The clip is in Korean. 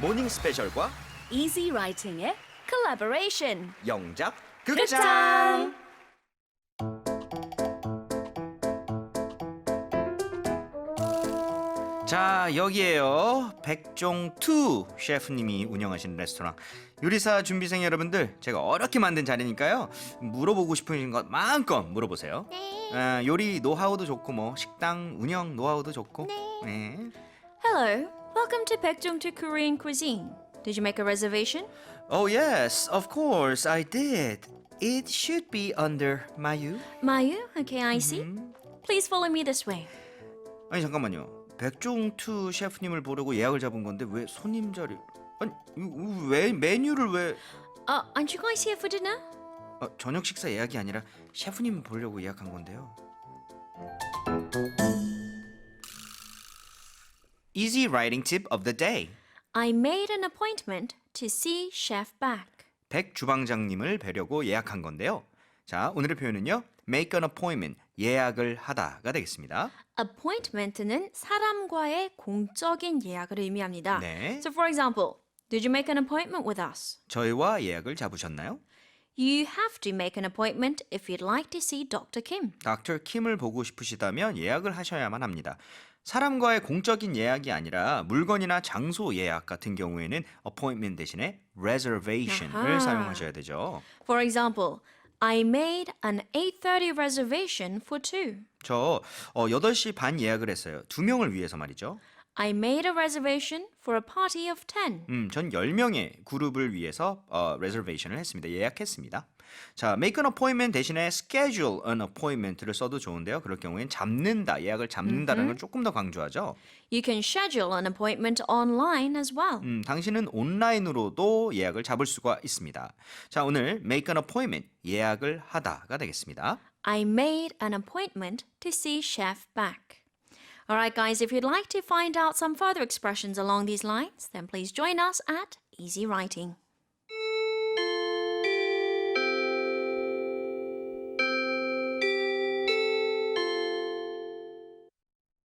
모닝 스페셜과 Easy Writing의 collaboration. 영작 극장! 극장. 자 여기에요 백종투 셰프님이 운영하시는 레스토랑 요리사 준비생 여러분들 제가 어렵게 만든 자리니까요 물어보고 싶으신 것 마음껏 물어보세요 네. 아, 요리 노하우도 좋고 뭐 식당 운영 노하우도 좋고 네. Hello, welcome to Baekjong Korean Cuisine. Did you make a reservation? Oh yes of course I did It should be under Mayu Mayu? Okay, I see. 음. Please follow me this way. 아니 잠깐만요. 백종투 셰프님을 보려고 예약을 잡은 건데 왜 손님 자리? 아니 이거 왜 메뉴를 왜 Uh, aren't you guys here for dinner? 아, 저녁 식사 예약이 아니라 셰프님 보려고 예약한 건데요. Easy writing tip of the day. I made an appointment to see Chef Back. 백 주방장님을 뵈려고 예약한 건데요. 자 오늘의 표현은요. Make an appointment. 예약을 하다가 되겠습니다. Appointment는 사람과의 공적인 예약을 의미합니다. 네. So for example, did you make an appointment with us? 저희와 예약을 잡으셨나요? You have to make an appointment if you'd like to see Dr. Kim. 닥터 킴을 보고 싶으시다면 예약을 하셔야만 합니다. 사람과의 공적인 예약이 아니라 물건이나 장소 예약 같은 경우에는 appointment 대신에 reservation을 아하. 사용하셔야 되죠. For example, I made an 8:30 reservation for two. 저 어, 8시 반 예약을 했어요. 두 명을 위해서 말이죠. I made a reservation for a party of 10. 음, 전 10명의 그룹을 위해서 어, reservation을 했습니다. 예약했습니다. 자, make an appointment 대신에 schedule an appointment를 써도 좋은데요. 그럴 경우엔 잡는다, 예약을 잡는다라는 걸 조금 더 강조하죠. You can schedule an appointment online as well. 음, 당신은 온라인으로도 예약을 잡을 수가 있습니다. 자, 오늘 make an appointment 예약을 하다가 되겠습니다. I made an appointment to see Chef Back. Alright, guys, if you'd like to find out some further expressions along these lines, then please join us at Easy Writing.